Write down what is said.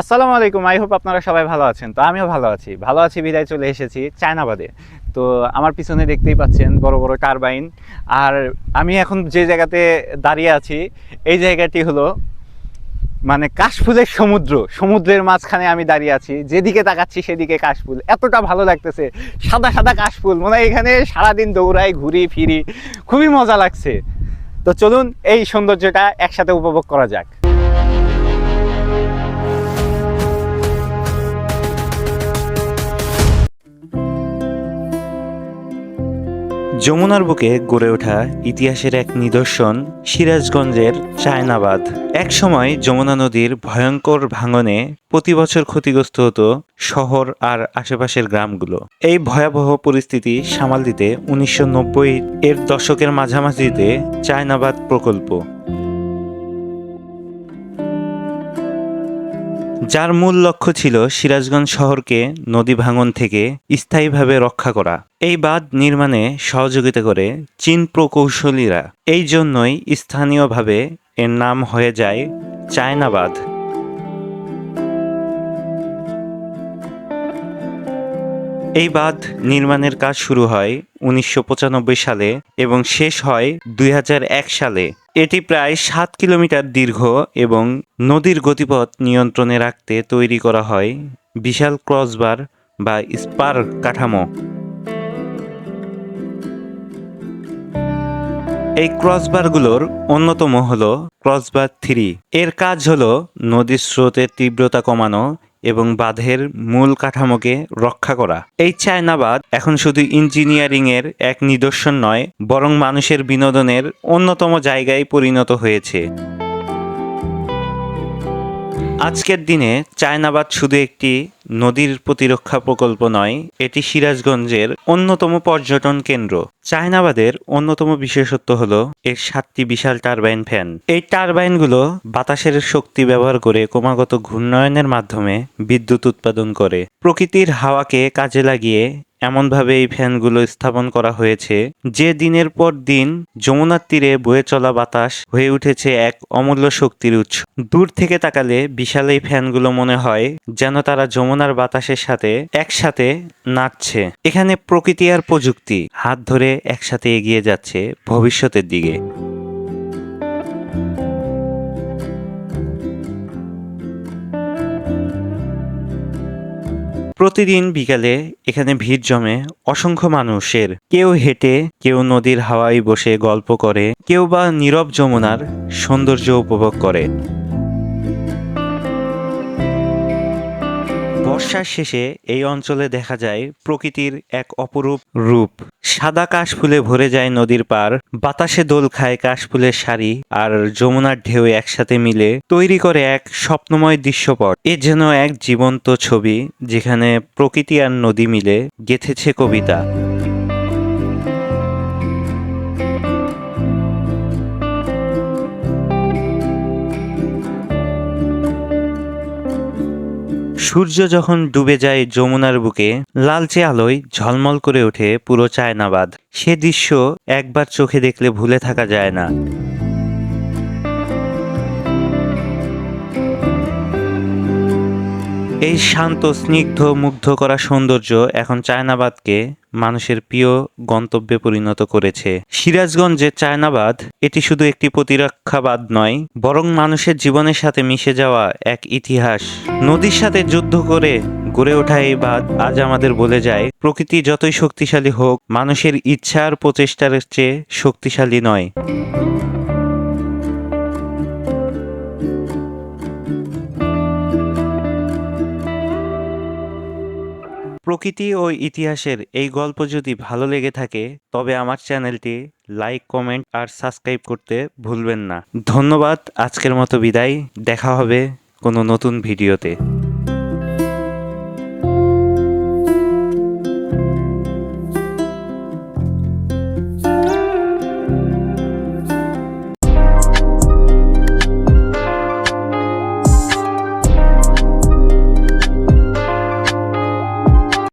আসসালামু আলাইকুম I hope আপনারা সবাই ভালো আছেন। তো আমিও ভালো আছি। ভালো আছি, বিদায় চলে এসেছি চায়নাবাদে। তো আমার পিছনে দেখতেই পাচ্ছেন বড় বড় টারবাইন আর আমি এখন যে জায়গাতে দাঁড়িয়ে আছি, এই জায়গাটি হলো মানে কাশফুলের সমুদ্র। সমুদ্রের মাঝখানে আমি দাঁড়িয়ে আছি। যেদিকে তাকাচ্ছি সেদিকে কাশফুল। এতটা ভালো লাগতেছে। সাদা সাদা কাশফুল। মনে হয় এখানে সারাদিন দৌড়াই, ঘুরি, ফিরি। খুবই মজা লাগছে। তো চলুন এই সৌন্দর্যটা একসাথে উপভোগ করা যাক। যমুনার বুকে গড়ে ওঠা ইতিহাসের এক নিদর্শন সিরাজগঞ্জের চায়নাবাদ একসময় যমুনা নদীর ভয়ঙ্কর ভাঙনে প্রতি বছর ক্ষতিগ্রস্ত হতো শহর আর আশেপাশের গ্রামগুলো। এই ভয়াবহ পরিস্থিতি সামাল দিতে উনিশশো নব্বই এর দশকের মাঝামাঝিতে চায়নাবাদ প্রকল্প যার মূল লক্ষ্য ছিল সিরাজগঞ্জ শহরকে নদী ভাঙন থেকে স্থায়ীভাবে রক্ষা করা। এই বাঁধ নির্মাণে সহযোগিতা করে চীন প্রকৌশলীরা। এই জন্যই স্থানীয়ভাবে এর নাম হয়ে যায় চায়না বাঁধ। এই বাঁধ নির্মাণের কাজ শুরু হয় উনিশশো পঁচানব্বই সালে এবং শেষ হয় দুই হাজার এক সালে। এটি প্রায় সাত কিলোমিটার দীর্ঘ এবং নদীর গতিপথ নিয়ন্ত্রণে রাখতে তৈরি করা হয় বিশাল ক্রসবার বা স্পার কাঠামো। এই ক্রসবারগুলোর অন্যতম হল ক্রসবার থ্রি। এর কাজ হলো নদীর স্রোতের তীব্রতা কমানো এবং বাঁধের মূল কাঠামোকে রক্ষা করা। এই চায়না বাঁধ এখন শুধু ইঞ্জিনিয়ারিং এর এক নিদর্শন নয়, বরং মানুষের বিনোদনের অন্যতম জায়গায় পরিণত হয়েছে। আজকের দিনে চায়নাবাদ শুধু একটি নদীর প্রতিরক্ষা প্রকল্প নয়, এটি সিরাজগঞ্জের অন্যতম পর্যটন কেন্দ্র। চায়নাবাদের অন্যতম বিশেষত্ব হল এর সাতটি বিশাল টারবাইন ফ্যান। এই টারবাইনগুলো বাতাসের শক্তি ব্যবহার করে ক্রমাগত ঘূর্ণয়নের মাধ্যমে বিদ্যুৎ উৎপাদন করে। প্রকৃতির হাওয়াকে কাজে লাগিয়ে এমনভাবে এই ফ্যানগুলো স্থাপন করা হয়েছে যে দিনের পর দিন যমুনার তীরে বয়ে চলা বাতাস হয়ে উঠেছে এক অমূল্য শক্তির উৎস। দূর থেকে তাকালে বিশাল এই ফ্যানগুলো মনে হয় যেন তারা যমুনার বাতাসের সাথে একসাথে নাচছে। এখানে প্রকৃতি আর প্রযুক্তি হাত ধরে একসাথে এগিয়ে যাচ্ছে ভবিষ্যতের দিকে। প্রতিদিন বিকালে এখানে ভিড় জমে অসংখ্য মানুষের। কেউ হেঁটে, কেউ নদীর হাওয়ায় বসে গল্প করে, কেউ বা নীরব যমুনার সৌন্দর্য উপভোগ করে। বর্ষার শেষে এই অঞ্চলে দেখা যায় প্রকৃতির এক অপরূপ রূপ। সাদা কাশফুলে ভরে যায় নদীর পার, বাতাসে দোল খায় কাশফুলের শাড়ি আর যমুনার ঢেউ একসাথে মিলে তৈরি করে এক স্বপ্নময় দৃশ্যপট। এ যেন এক জীবন্ত ছবি যেখানে প্রকৃতি আর নদী মিলে গেথেছে কবিতা। সূর্য যখন ডুবে যায় যমুনার বুকে, লালচে আলোয় ঝলমল করে ওঠে পুরো চায়নাবাদ। সে দৃশ্য একবার চোখে দেখলে ভুলে থাকা যায় না। এই শান্ত, স্নিগ্ধ, মুগ্ধ করা সৌন্দর্য এখন চায়নাবাদকে মানুষের প্রিয় গন্তব্যে পরিণত করেছে। সিরাজগঞ্জের চায়নাবাদ, এটি শুধু একটি প্রতিরক্ষাবাদ নয়, বরং মানুষের জীবনের সাথে মিশে যাওয়া এক ইতিহাস। নদীর সাথে যুদ্ধ করে গড়ে ওঠা এই বাঁধ আজ আমাদের বলে যায়, প্রকৃতি যতই শক্তিশালী হোক, মানুষের ইচ্ছার প্রচেষ্টার চেয়ে শক্তিশালী নয়। প্রকৃতি ও ইতিহাসের এই গল্প যদি ভালো লেগে থাকে, তবে আমার চ্যানেলটি লাইক, কমেন্ট আর সাবস্ক্রাইব করতে ভুলবেন না। ধন্যবাদ, আজকের মতো বিদায়। দেখা হবে কোনো নতুন ভিডিওতে।